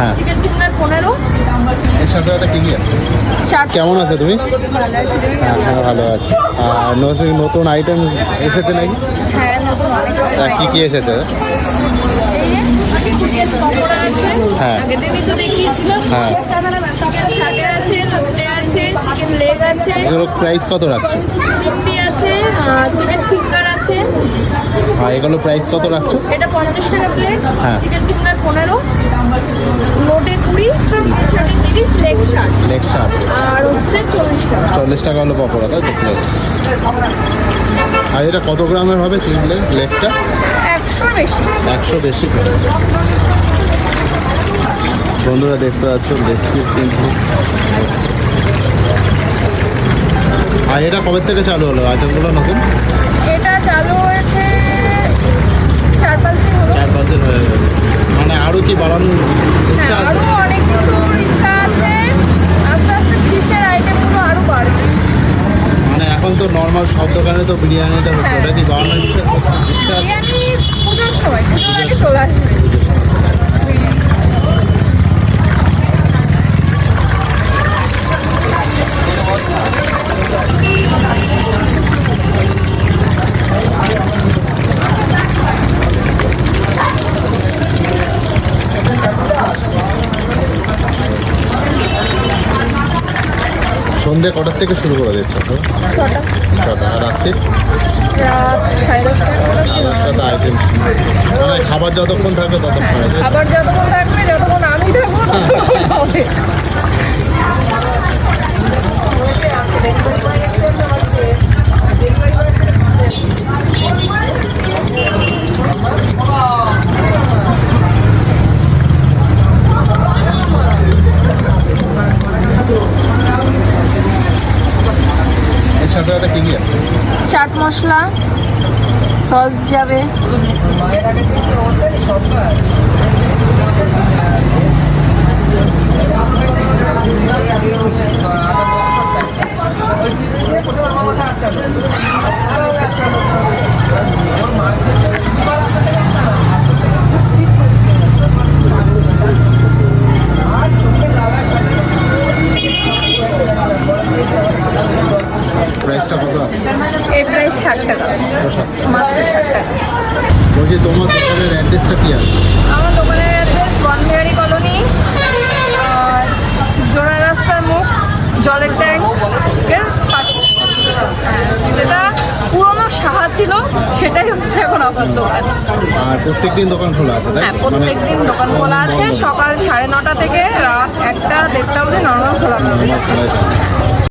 হ্যাঁ। Chicken finger পনেরো। এর সাথে সাথে কি কি আছে? কেমন আছো তুমি? হ্যাঁ হ্যাঁ ভালো আছি। আর নতুন নতুন আইটেম এসেছে নাকি? হ্যাঁ নতুন অনেক হ্যাঁ, কি কি এসেছে? চিকেন পকোড়া আছে হ্যাঁ। আগের দিনই তো দেখিয়েছিলাম। হ্যাঁ। চিকেন শাকে আছে লোটে আছে চিকেন লেগ আছে। এগুলো প্রাইস কত রাখছো? চিংড়ি আছে চিকেন ফিঙ্গার আছে। আর এগুলো প্রাইস কত রাখছো? এটা পঞ্চাশ টাকা প্লেট। চিকেন ফিঙ্গার পনেরো। চিকেন তিরিশ লেগ লেগ শার্ট। আর হচ্ছে চল্লিশ টাকা। চল্লিশ টাকা হলো পকোড়া তাই তো? প্লেট আর এটা কত গ্রামের হবে চিকেন লেগটা? একশো বেশি। একশো বেশি করে। বন্ধুরা দেখতে পাচ্ছ দেখছি কিন্তু আর এটা কবে থেকে চালু হলো? আইটেমগুলো নতুন? এটা চালু হয়েছে চার পাঁচ দিন চার পাঁচ দিন হয়ে গেছে। মানে আরও কি বাড়ানোর ইচ্ছা হ্যাঁ, আছে আরও অনেক কিছুর ইচ্ছা আছে আস্তে আস্তে ফিশের আইটেমগুলো আরও বাড়বে মানে এখন তো নর্মাল সব দোকানে তো বিরিয়ানিটা হচ্ছে হ্যাঁ। ওটা কি বানানোর ইচ্ছা ইচ্ছা আছে বিরিয়ানি পুজোর সময় পুজোর আগে চলে আসবে সন্ধে কটার থেকে শুরু করে দিচ্ছে তো? ছটা। ছটা আর রাত্রি? রাত সাড়ে দশটা। আইটেম মানে খাবার যতক্ষণ থাকবে ততক্ষণ। খাবার যতক্ষণ আমি থাকব ততক্ষণ হবে সাথে কি কি আছে চাট মশলা সস যাবে। প্রাইসটা কত আছে? এর প্রাইস ষাট টাকা। মাত্র ষাট টাকা। বলছি তোমার দোকানের অ্যাড্রেসটা কি আছে? আমার দোকানের অ্যাড্রেস বনবিহারি কলোনি আর জোড়া রাস্তার মুখ জলের ট্যাঙ্কের পাশে। হ্যাঁ, যেটা পুরোনো সাহা ছিল সেটাই হচ্ছে এখন আমার দোকান। আর প্রত্যেক দিন দোকান খোলা আছে তাই? হ্যাঁ তো? দোকান খোলা আছে সকাল সাড়ে নটা থেকে রাত একটা দেড়টা অবধি নর্মাল খোলা থাকে।